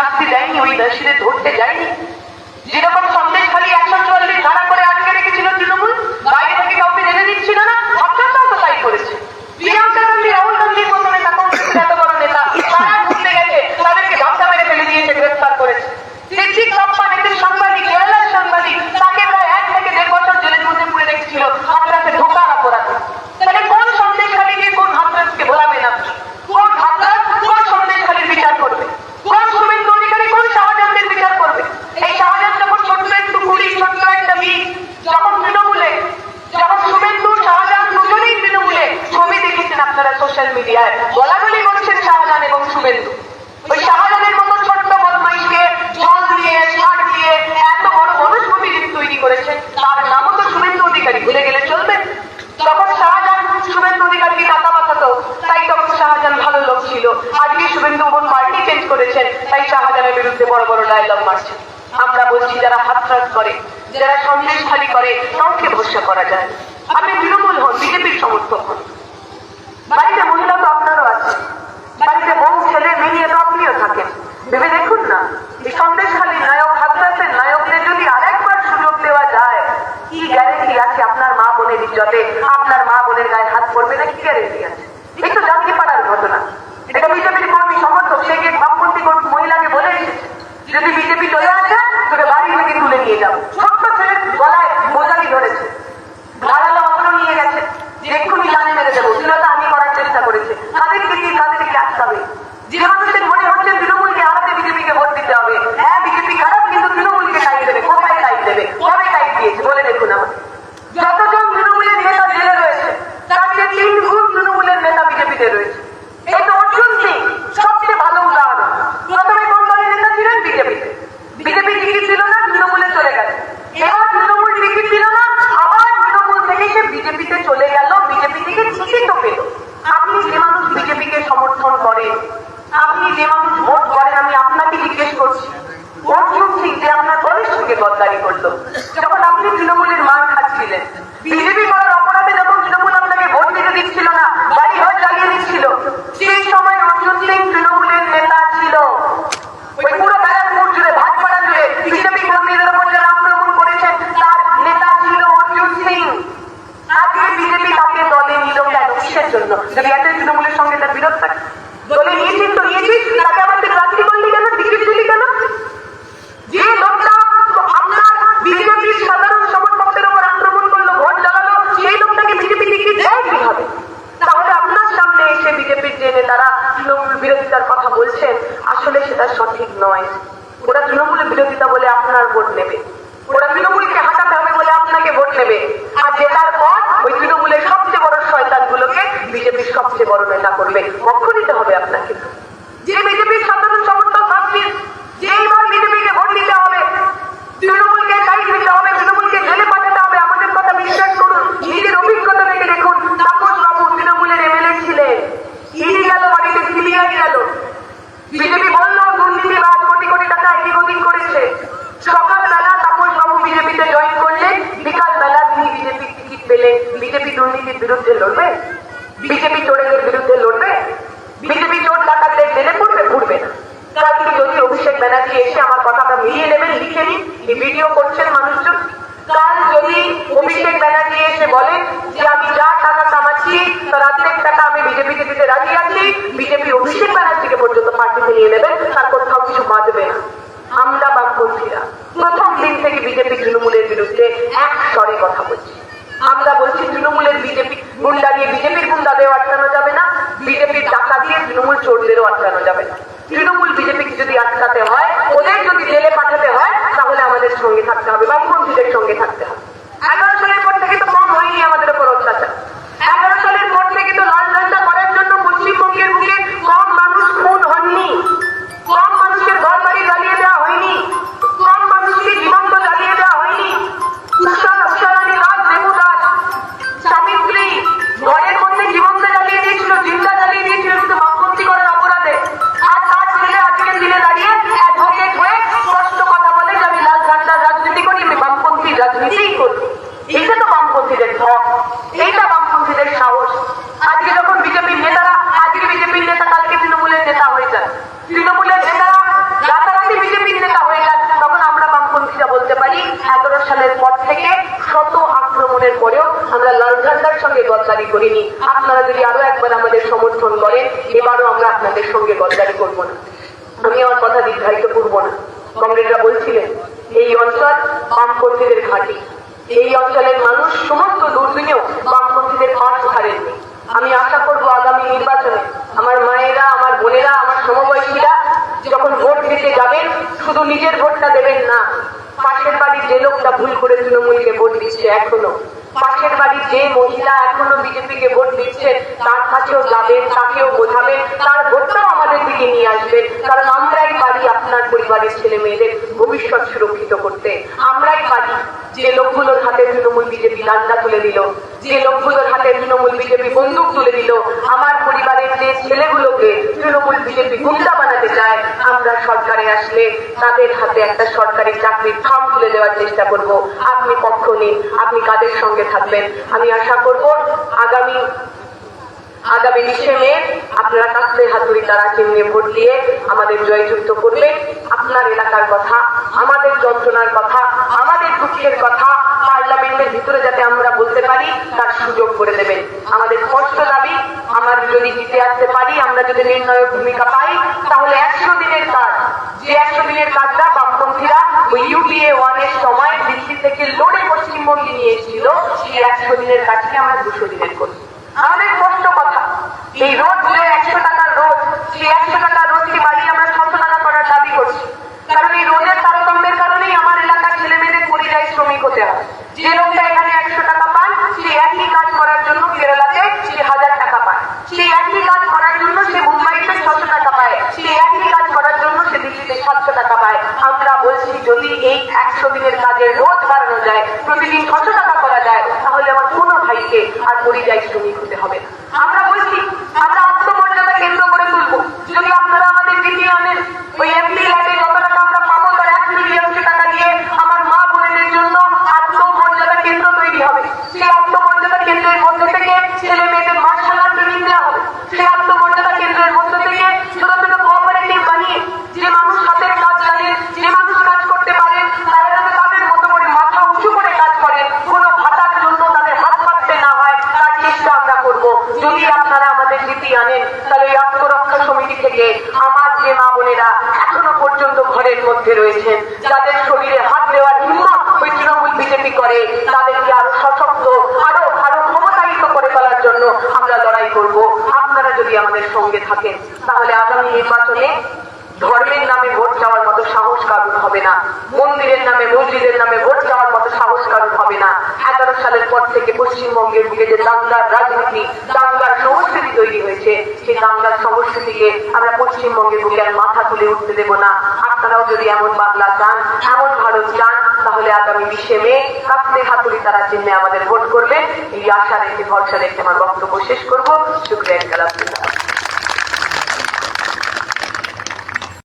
শাস্তি দেয়নি ওই দোষীদের ধরতে যায়নি। যেরকম সন্দেশ অধিকারী ভুলে গেলে চলবে? তখন শাহজাহান শুভেন্দু অধিকারীকে কাঁথা মাথাতো তাই তখন শাহজাহান ভালো লোক ছিল। আজকে শুভেন্দু মোহন পার্টি চেঞ্জ করেছেন। তাই শাহজাহানের বিরুদ্ধে বড় বড় ডায়লগ মারছে। আমরা বলছি, যারা হাতরাত করে, যারা সন্দেশ খালি করে, তর্কে ভরসা করা যায়। আপনি তৃণমূল হন, বিজেপির সমর্থক হন। del বলে আপনার ভোট নেবে। ওরা তৃণমূলকে হাঁটাতে হবে বলে আপনাকে ভোট নেবে। আর জেতার পর ওই তৃণমূলের সবচেয়ে বড় শয়তান গুলোকে বিজেপির সবচেয়ে বড় নেতা করবে। পক্ষ নিতে হবে আপনাকে। যে বিজেপির বিজেপি দুর্নীতির বিরুদ্ধে লড়বে? বিজেপি চোরেদের বিরুদ্ধে লড়বে? বিজেপি চোর ডাকাতদের জেনে পড়বে, ঘুরবে না। কালকে যদি অভিষেক ব্যানার্জি এসে আমার কথাটা মিলিয়ে নেবেন, লিখে নিন ভিডিও করছেন মানুষজন। কাল যদি অভিষেক গুন্ডা দিয়ে বিজেপির গুন্ডাদেরও আটকানো যাবে না। বিজেপির টাকা দিয়ে তৃণমূল চোরদেরও আটকানো যাবে না। তৃণমূল বিজেপিকে যদি আটকাতে হয় করিনি। আপনারা যদি আরও একবার আমাদের সমর্থন করেন, এবারও আমরা আপনাদের সঙ্গে গদ্দারি করব না। আমি আমার কথা দীর্ঘায়িত করব না। কমরেডরা বলছিলেন, এই অঞ্চল বামপন্থীদের ঘাঁটি। এই অঞ্চলের মানুষ সমস্ত দুর্দিনেও বামপন্থীদের পাশ ছাড়েননি। আমি আশা করব আগামী নির্বাচনে আমার মায়েরা, আমার বোনেরা, আমার সমবয়সীরা যখন ভোট দিতে যাবেন, শুধু নিজের ভোটটা দেবেন না, পাশের বাড়ির যে লোকটা ভুল করে তৃণমূলকে ভোট দিচ্ছে এখনও পাশের বাড়ির যে মহিলা এখনও বিজেপিকে ভোট দিচ্ছেন, তার কাছেও যাবেন, তাকেও বোঝাবেন, তার ভোটটাও আমাদের দিকে নিয়ে আসবেন। কারণ আমরাই পারি আপনার পরিবারের ছেলে মেয়েদের ভবিষ্যৎ সুরক্ষিত করতে। আমরাই পারি যে লোকগুলোর হাতে তৃণমূল বিজেপি ডান্ডা তুলে দিল, যে লোকগুলোর হাতে তৃণমূল বিজেপি বন্দুক তুলে দিল, আমার পরিবারের যে ছেলেগুলোকে তৃণমূল বিজেপি গুন্ডা বানাতে চায়, আমরা সরকারে আসলে তাদের হাতে একটা সরকারি চাকরির খাম তুলে দেওয়ার চেষ্টা করব। আপনি পক্ষ নিন, আপনি কাদের সঙ্গে থাকবেন। আমি আশা করব আগামী আগামী বিশে মে আপনারা কাস্তে হাতুড়ি তারা চিহ্নে ভোট দিয়ে আমাদের জয়যুক্ত করবেন। আপনার এলাকার কথা, আমাদের যন্ত্রণার কথা, আমাদের দুঃখের কথা পার্লামেন্টের ভিতরে যাতে আমরা বলতে পারি, তার সুযোগ করে দেবেন। আমাদের স্পষ্ট দাবি, আমার যদি জিতে আসতে পারি, আমরা যদি নির্ণায়ক ভূমিকা পাই, তাহলে একশো দিনের কাজ, যে একশো দিনের কাজটা বামপন্থীরা ইউপিএ ওয়ানের সময় দিল্লি থেকে লড়ে পশ্চিমবঙ্গে নিয়ে এসেছিল সেই একশো দিনের কাজকে আমরা দুশো দিনের করি। আমাদের স্পষ্ট কথা। এই রোড যে একশো টাকার রোড সেই একশো টাকার রোডকে বাড়িয়ে আমরা ছশো টাকা করার দাবি করছি? কারণ এই রোডের তারতম্যের কারণেই আমার এলাকার ছেলে মেয়েদের পরিযায়ী শ্রমিক হতে হয়। যে লোকটা এখানে একশো টাকা পান সে একই কাজ করার জন্য কেরালাতে সে হাজার টাকা পায়। সে একই কাজ করার জন্য সে মুম্বাইতে ছশো টাকা পায়। সে একই কাজ করার জন্য সে দিল্লিতে সাতশো টাকা পায়। আমরা বলছি, যদি এই একশো দিনের কাজের রোজ বাড়ানো যায়, প্রতিদিন ছশো টাকা করা যায় তাহলে আমার কোনো ভাইকে আর পরিযায়ী শ্রমিক হতে হবে না আমরা বলছি আমরা আত্মমর্যাদা কেন্দ্র করে তুলবো যদি আপনারা আমাদের জিতিয়ে আনেন ওই এমপি ল্যাবে যত টাকা আমরা পাবো তার এক মিলিয়ন টাকা দিয়ে আমার মা বোনেদের জন্য আত্মমর্যাদা কেন্দ্র তৈরি হবে সেই আত্মমর্যাদা কেন্দ্রের মধ্যে থেকে ছেলে মেয়েদের মার্শাল আর্ট ট্রেনিং দেওয়া হবে সেই আত্মমর্যাদা কেন্দ্রের মধ্যে থেকে ছোট ছোট কোঅপারেটিভ বানিয়ে যে মানুষ হাতের কাজ জানেন যে মানুষ কাজ করতে পারেন তারা যাতে তাদের মতো করে মাথা উঁচু করে কাজ করেন কোনো ভাতার জন্য তাদের হাত পাততে না হয় তার চেষ্টা আমরা করব যদি আপনারা আমাদের নীতি আনেন, তাহলে এই আত্মরক্ষা সমিতি থেকে আমার যে মা বোনেরা এখনও পর্যন্ত ঘরের মধ্যে রয়েছেন, যাদের শরীরে হাত দেওয়ার হিম্মত ওই তৃণমূল বিজেপি করে, তাদেরকে আরও সশক্ত, আরও আরও ক্ষমতায়িত করে ফেলার জন্য আমরা লড়াই করব। আপনারা যদি আমাদের সঙ্গে থাকেন, তাহলে আগামী নির্বাচনে ধর্মের নামে ভোট চাওয়ার মতো সাহস কারণ হবে না। মন্দিরের নামে, মসজিদের নামে ভোট চাওয়ার মতো সাহস কারণ হবে না। এগারো সালের পর থেকে পশ্চিমবঙ্গের বুকে যে দাঙ্গার রাজনীতি, দাঙ্গার সংস্কৃতি তৈরি হয়েছে, সেই দাঙ্গার সংস্কৃতিকে আমরা পশ্চিমবঙ্গের বুকে আর মাথা তুলে উঠতে দেবো না। আপনারাও যদি এমন বাংলা চান, এমন ভারত চান, তাহলে আগামী বিশে মে কাস্তে হাতুড়ি তারা চিহ্নে আমাদের ভোট করবেন। এই আশা রেখে, ভরসা রেখে আমার বক্তব্য শেষ করব। শুক্রিয়া